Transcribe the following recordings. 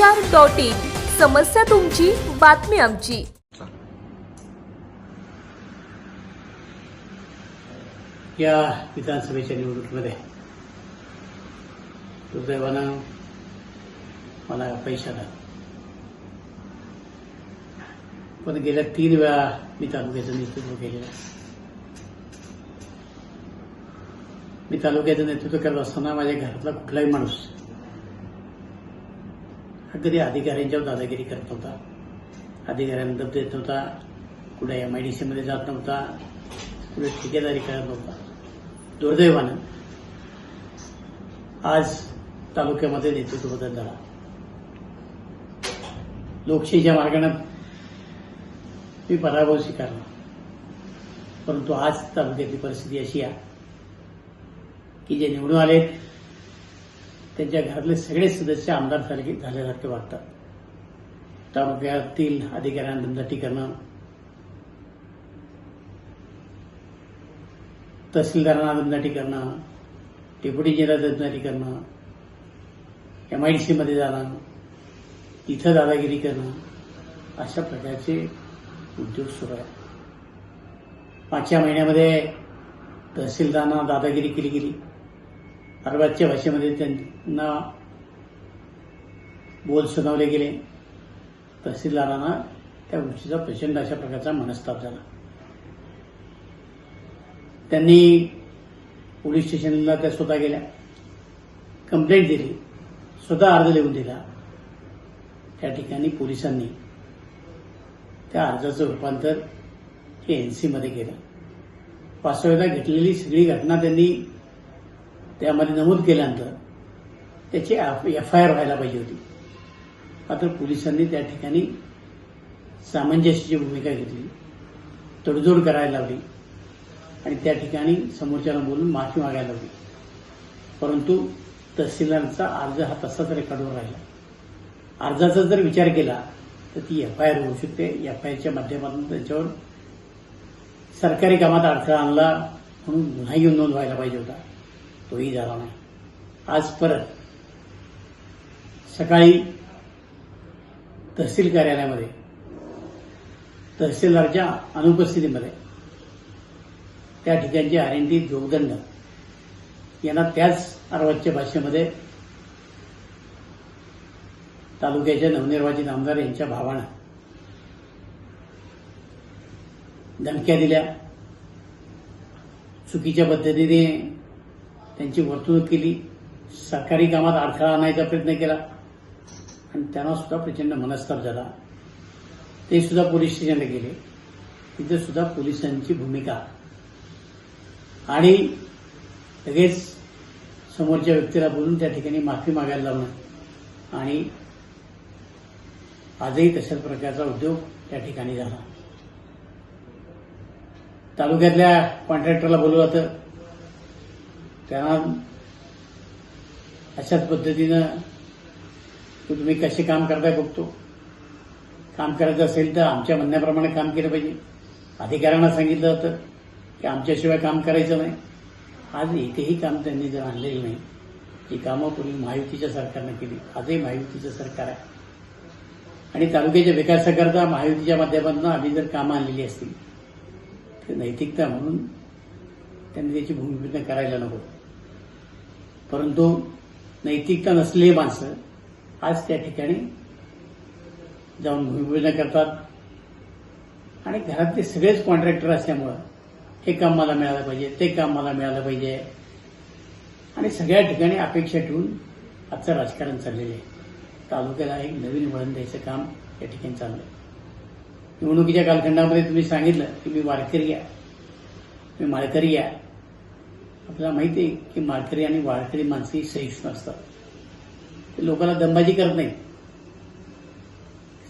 Samachar dot in. समस्या तुमची बातमी आमची. या विधानसभेच्या निवडणुकीमध्ये दुर्दैवानं मला पैसा पण गेल्या तीन वेळा मी तालुक्याचं नेतृत्व केलेलं मी तालुक्याचं नेतृत्व करत असताना माझ्या घरातला कुठलाही माणूस कधी अधिकाऱ्यांच्यावर दादागिरी करत नव्हता. अधिकाऱ्यांना दब देत नव्हता. कुठे एम आय डी सीमध्ये जात नव्हता. कुठे ठेकेदारी करत नव्हता. दुर्दैवानं आज तालुक्यामध्ये नेतृत्व बदल झाला. लोकशाहीच्या मार्गानं मी पराभव स्वीकारला. परंतु आज तालुक्यातली परिस्थिती अशी आहे की जे निवडून आलेत त्यांच्या घरातले सगळे सदस्य आमदार झाल्यासारखे वाटतात. तालुक्यातील अधिकाऱ्यांना दमदाटी करणं तहसीलदारांना दमदाटी करणं डेप्युटी जिल्हा दमदाटी करणं एम आय डी सीमध्ये जाणं इथं दादागिरी करणं अशा प्रकारचे उद्योग सुरू आहेत. मागच्या महिन्यामध्ये तहसीलदारांना दादागिरी केली गेली. अरबाजच्या भाषेमध्ये त्यांना बोल सुनावले गेले. तहसीलदारांना त्या गोष्टीचा प्रचंड अशा प्रकारचा मनस्ताप झाला. त्यांनी पोलीस स्टेशनला त्या स्वतः गेल्या. कंप्लेंट दिली. स्वतः अर्ज लिहून दिला. त्या ठिकाणी पोलिसांनी त्या अर्जाचं रूपांतर हे एनसीमध्ये केलं. वास्तव्यता घेतलेली सगळी घटना त्यांनी त्यामध्ये नमूद केल्यानंतर त्याची एफ आय आर व्हायला पाहिजे होती. मात्र पोलिसांनी त्या ठिकाणी सामंजस्याची भूमिका घेतली. तडजोड करायला लावली. आणि त्या ठिकाणी समोरच्याला बोलून माफी मागायला लावली. परंतु तहसीलदारांचा अर्ज हा तसाच रेकॉर्डवर राहिला. अर्जाचा जर विचार केला तर ती एफ आय आर होऊ शकते. एफ आय आरच्या माध्यमातून त्यांच्यावर सरकारी कामात अडथळा आणला म्हणून गुन्हाही नोंद व्हायला पाहिजे होता. तोही झाला नाही. आज परत सकाळी तहसील कार्यालयामध्ये तहसीलदारच्या अनुपस्थितीमध्ये त्या ठिकाणचे आर एन टी जोगदंड यांना त्याच अर्वाच्या भाषेमध्ये तालुक्याच्या नवनिर्वाचित आमदार यांच्या भावानं धमक्या दिल्या. चुकीच्या पद्धतीने त्यांची वर्तणूक केली. सरकारी कामात अडथळा आणायचा प्रयत्न केला. आणि त्यांना सुद्धा प्रचंड मनस्ताप झाला. ते सुद्धा पोलीस स्टेशनला गेले. तिथे सुद्धा पोलिसांची भूमिका. आणि लगेच समोरच्या व्यक्तीला बोलून त्या ठिकाणी माफी मागायला लावणं. आणि आजही तशाच प्रकारचा उद्योग त्या ठिकाणी झाला. तालुक्यातल्या कॉन्ट्रॅक्टरला बोलवलं होतं त्यांना अशाच पद्धतीनं तुम्ही कसे काम करताय बघतो. काम करायचं असेल तर आमच्या म्हणण्याप्रमाणे काम केलं पाहिजे. अधिकाऱ्यांना सांगितलं जातं की आमच्याशिवाय काम करायचं नाही. आज एकही काम त्यांनी जर आणलेलं नाही ही कामं पूर्वी महायुतीच्या सरकारनं केली. आजही महायुतीचं सरकार आहे. आणि तालुक्याच्या विकासाकरता महायुतीच्या माध्यमातून आम्ही जर कामं आणलेली असतील तर नैतिकता म्हणून त्यांनी त्याची भूमिपूजन करायला नको. परंतु नैतिकता नसलेली माणसं आज त्या ठिकाणी जाऊन भूमिपूजन करतात. आणि घरातले सगळेच कॉन्ट्रॅक्टर असल्यामुळं हे काम मला मिळालं पाहिजे ते काम मला मिळालं पाहिजे. आणि सगळ्या ठिकाणी अपेक्षा ठेवून आजचं राजकारण चाललेलं आहे. तालुक्याला एक नवीन वळण द्यायचं काम या ठिकाणी चाललंय. निवडणुकीच्या कालखंडामध्ये तुम्ही सांगितलं की मी वारकरी या मी माळकरी या आपल्याला माहिती आहे की माळकरी आणि वाळकरी माणसे ही सहिष्णू असतात. ते लोकांना दंबाजी करत नाही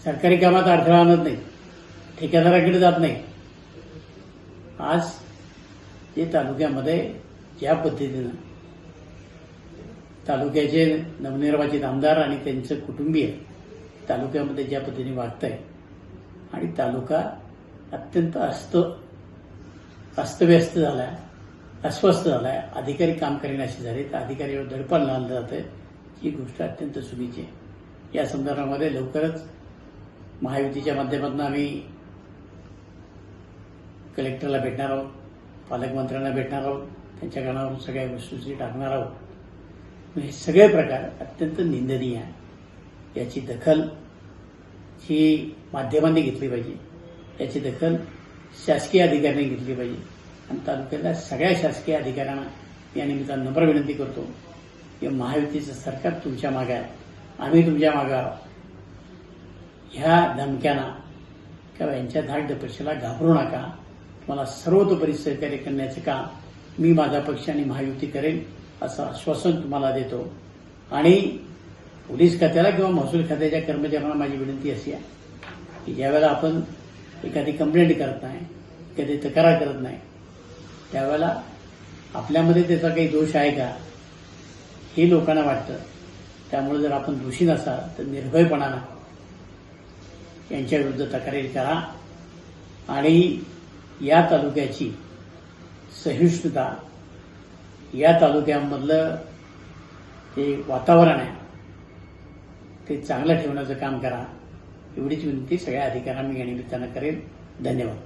सरकारी कामात अडथळा आणत नाही ठेकेदाराकडे जात नाही आज जे तालुक्यामध्ये ज्या पद्धतीनं तालुक्याचे नवनिर्वाचित आमदार आणि त्यांचं कुटुंबीय तालुक्यामध्ये ज्या पद्धतीने वागत आहे आणि तालुका अत्यंत अस्त अस्तव्यस्त झाला आहे अस्वस्थ झालाय. आहे अधिकारी काम करेनाशी झाले. तर अधिकारीवर दडपण लावलं जातं. ही गोष्ट अत्यंत चुकीची आहे. या संदर्भामध्ये लवकरच महायुतीच्या माध्यमातून आम्ही कलेक्टरला भेटणार आहोत पालकमंत्र्यांना भेटणार आहोत त्यांच्या कानावर सगळ्या गोष्टी टाकणार आहोत. हे सगळे प्रकार अत्यंत निंदनीय आहे याची दखल ही माध्यमांनी घेतली पाहिजे. याची दखल शासकीय अधिकाऱ्यांनी घेतली पाहिजे. आणि तालुक्यातल्या सगळ्या शासकीय अधिकाऱ्यांना या निमित्तानं नम्र विनंती करतो की महायुतीचं सरकार तुमच्या मागे आहे आम्ही तुमच्या मागे आहोत ह्या धमक्यांना किंवा यांच्या धाक घाबरू नका तुम्हाला सर्वतोपरी सहकार्य करण्याचं काम मी माझा पक्ष आणि महायुती करेन असं आश्वासन तुम्हाला देतो आणि पोलीस खात्याला किंवा महसूल खात्याच्या कर्मचाऱ्यांना माझी विनंती अशी आहे की ज्यावेळेला आपण एखादी कंप्लेंट करत नाही एखादी तक्रार करत नाही त्यावेळेला आपल्यामध्ये त्याचा काही दोष आहे का हे लोकांना वाटतं. त्यामुळे जर आपण दोषी नसाल तर निर्भयपणानं यांच्याविरुद्ध तक्रारी करा. आणि या तालुक्याची सहिष्णुता या तालुक्यामधलं जे वातावरण आहे ते चांगलं ठेवण्याचं काम करा. एवढीच विनंती सगळ्या अधिकाऱ्यांनी मी या निमित्तानं करेल. धन्यवाद.